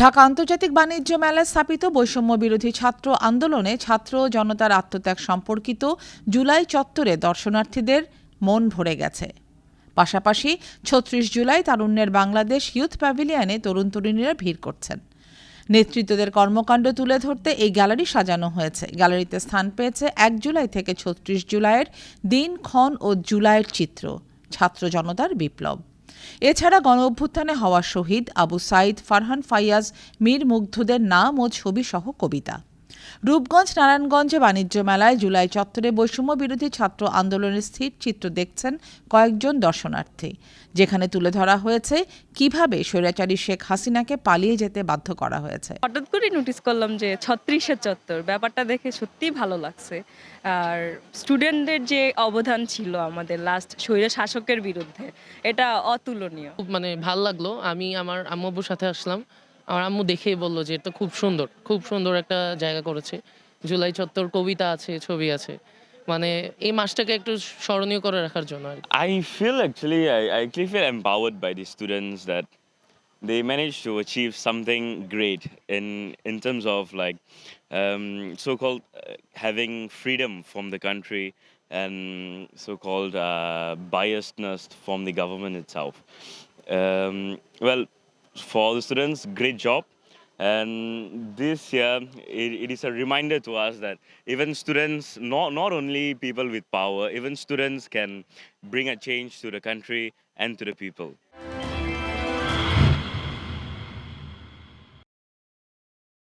ঢাকা আন্তর্জাতিক বাণিজ্য মেলায় স্থাপিত বৈষম্য বিরোধী ছাত্র আন্দোলনে ছাত্র জনতার আত্মত্যাগ সম্পর্কিত জুলাই চত্বরে দর্শনার্থীদের মন ভরে গেছে। পাশাপাশি ছত্রিশ জুলাই তারুণ্যের বাংলাদেশ ইউথ প্যাভিলিয়নে তরুণ তরুণীরা ভিড় করছেন। নেতৃত্বদের কর্মকাণ্ড তুলে ধরতে এই গ্যালারি সাজানো হয়েছে। গ্যালারিতে স্থান পেয়েছে এক জুলাই থেকে ছত্রিশ জুলাইয়ের দিন, ক্ষণ ও জুলাইয়ের চিত্র। ছাত্র জনতার বিপ্লব। এছাড়া গণ অভ্যুত্থানে হওয়া শহীদ আবু সাইদ, ফারহান ফাইয়াজ, মীর মুগ্ধদের নাম ও ছবি সহ কবিতা। রূপগঞ্জ নারায়ণগঞ্জে বাণিজ্য মেলায় জুলাই চত্বরে বৈষম্য বিরোধী ছাত্র আন্দোলনের স্থির চিত্র দেখছেন কয়েকজন দর্শনার্থী যেখানে তুলে ধরা হয়েছে কীভাবে স্বৈরাচারী শেখ হাসিনাকে পালিয়ে যেতে বাধ্য করা হয়েছে। হঠাৎ করে নোটিস করলাম যে ছত্রিশের চত্বর ব্যাপারটা দেখে সত্যিই ভালো লাগছে। আর স্টুডেন্টদের যে অবদান ছিল আমাদের লাস্ট স্বৈর শাসকের বিরুদ্ধে এটা অতুলনীয়। মানে ভালো লাগল। আমি আমার আম্মু সাথে আসলাম। আমার আম্মু দেখেই বলল যে এটা খুব সুন্দর খুব সুন্দর একটা জায়গা করেছে। জুলাই চত্বর কবিতা আছে, ছবি আছে। মানে এই মাসটাকে একটু স্মরণীয় করে রাখার জন্য I feel actually I I ক্লি feel empowered the students that they manage to achieve something great in in of like so call having freedom from the country and so called biasness from the government itself well for the students, great job. And this year, it, it is a reminder to us that even students, not, not only people with power, even students can bring a change to the country and to the people.